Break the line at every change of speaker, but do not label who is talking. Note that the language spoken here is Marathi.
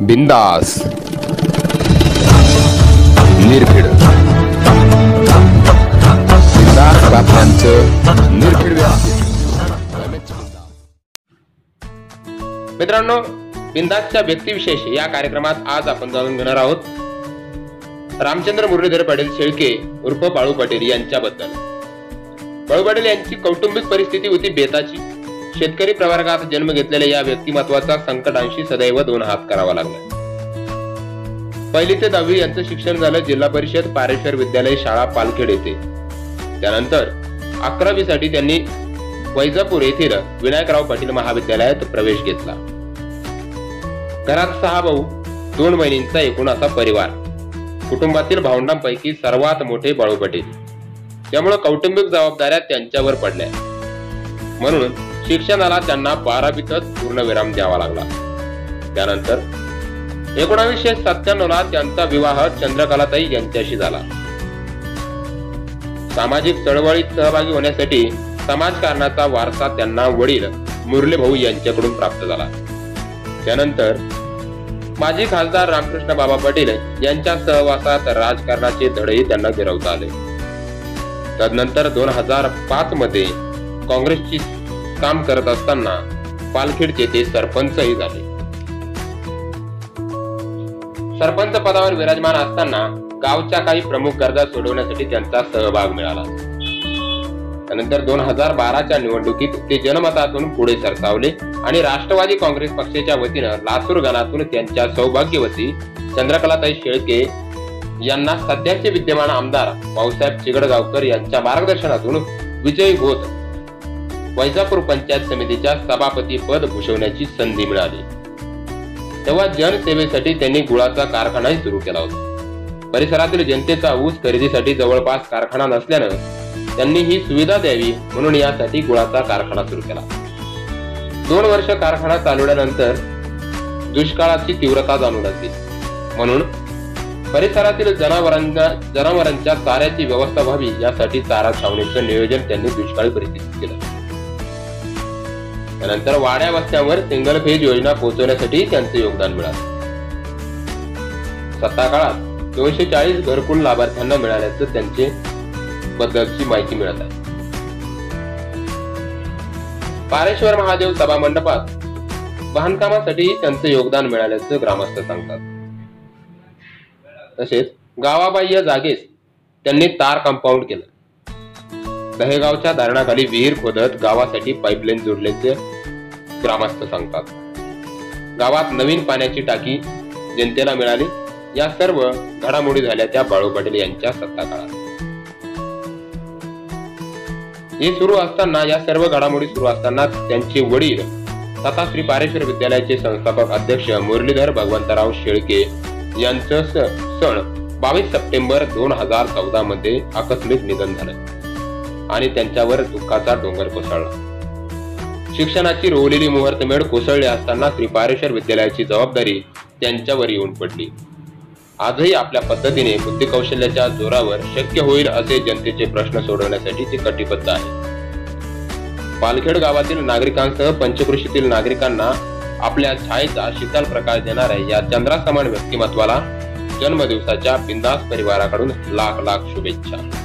बिंदास. निर्भीड. बिंदास बातम्यांचं निर्भीड
मित्रांनो बिंदासच्या व्यक्तिविशेष या कार्यक्रमात आज आपण जाणून घेणार आहोत रामचंद्र मुरलीधर पाटील शेळके उर्फ बाळू पाटील यांच्याबद्दल. बाळू पाटील यांची कौटुंबिक परिस्थिती होती बेताची. शेतकरी प्रवर्गात जन्म घेतलेल्या या व्यक्तिमत्वाचा संकटांशी सदैव दोन हात करावा लागला. पहिली ते दहावी यांचं शिक्षण झालं जिल्हा परिषद पारेश्वर विद्यालय शाळा पालखेड येथे. त्यानंतर अकरावी साठी त्यांनी वैजापूर येथील विनायकराव पाटील महाविद्यालयात प्रवेश घेतला. घरात सहा भाऊ दोन बहिणींचा एकूण असा परिवार. कुटुंबातील भावंडांपैकी सर्वात मोठे बाळू पटेल त्यामुळे कौटुंबिक जबाबदाऱ्या त्यांच्यावर पडल्या. म्हणून शिक्षणाला त्यांना बारावीतच पूर्णविराम द्यावा लागला. त्यानंतर एकोणावीसशे सत्त्याण्णव ला त्यांचा विवाह चंद्रकलाताई यांच्याशी झाला. सामाजिक चळवळीत सहभागी होण्यासाठी समाजकारणाचा वारसा त्यांना वडील मुरले भाऊ यांच्याकडून प्राप्त झाला. त्यानंतर माजी खासदार रामकृष्ण बाबा पाटील यांच्या सहवासात राजकारणाचे धडेही त्यांना गिरवता आले. तदनंतर दोन हजार पाच मध्ये काँग्रेसची काम करत असताना पालखेडचे ते सरपंचही झाले. सरपंच पदावर विराजमान असताना गावच्या काही प्रमुख गरजा सोडवण्यासाठी त्यांचा सहभाग मिळाला. त्यानंतर दोन हजार बाराच्या निवडणुकीत ते जनमतातून पुढे सरसावले आणि राष्ट्रवादी काँग्रेस पक्षाच्या वतीनं लासूर गणातून त्यांच्या सौभाग्यवती चंद्रकलाताई शेळके यांना सध्याचे विद्यमान आमदार भाऊसाहेब चिगडगावकर यांच्या मार्गदर्शनातून विजयी होत वैजापूर पंचायत समितीच्या सभापती पद भूषवण्याची संधी मिळाली. तेव्हा जनसेवेसाठी त्यांनी गुळाचा कारखानाही सुरू केला होता. परिसरातील जनतेचा ऊस खरेदीसाठी जवळपास कारखाना नसल्यानं त्यांनी ही सुविधा द्यावी म्हणून यासाठी गुळाचा कारखाना सुरू केला. दोन वर्ष कारखाना चालवल्यानंतर दुष्काळाची तीव्रता जाणून लागली. म्हणून परिसरातील जनावरांच्या जनावरांच्या चाऱ्याची व्यवस्था व्हावी यासाठी चारा छावणीचं नियोजन त्यांनी दुष्काळी परिस्थितीत केलं. त्यानंतर वाड्या वस्त्यावर सिंगल फेज योजना पोहोचवण्यासाठी त्यांचे योगदान मिळालं. सत्ता काळात दोनशे चाळीस घरकुल लाभार्थ्यांना मिळाल्याचं त्यांचे बद्दलची माहिती मिळत आहे. पारेश्वर महादेव सभा मंडपात बांधकामासाठी त्यांचं योगदान मिळाल्याचं ग्रामस्थ सांगतात. तसेच गावाबाह्य जागेस त्यांनी तार कंपाऊंड केलं. दहेगावच्या धरणाखाली विहीर खोदत गावासाठी पाईपलाईन जोडल्याचे ग्रामस्थ सांगतात. गावात नवीन पाण्याची टाकी जनतेला मिळाली. या सर्व घडामोडी झाल्या त्या बाळू पाटील यांच्या सत्ता काळात हे सुरू असताना या सर्व घडामोडी सुरू असताना त्यांचे वडील तथा श्री पारेश्वर विद्यालयाचे संस्थापक अध्यक्ष मुरलीधर भगवंतराव शेळके यांचं स- सण बावीस सप्टेंबर दोन हजार चौदा मध्ये आकस्मिक निधन झालं आणि त्यांच्यावर दुःखाचा डोंगर कोसळला. शिक्षणाची रोवलेली मुहूर्तमेढ कोसळली असताना श्री पारेश्वर विद्यालयाची जबाबदारी त्यांच्यावर येऊन पडली. आजही आपल्या पद्धतीने बुद्धिकौशल्याच्या जोरावर शक्य होईल असे जनतेचे प्रश्न सोडवण्यासाठी ते कटिबद्ध आहे. पालखेड गावातील नागरिकांसह पंचकृषीतील नागरिकांना आपल्या छायेचा शीतल प्रकाश देणाऱ्या या चंद्रासमान व्यक्तिमत्वाला जन्मदिवसाच्या बिंदास परिवाराकडून लाख लाख शुभेच्छा.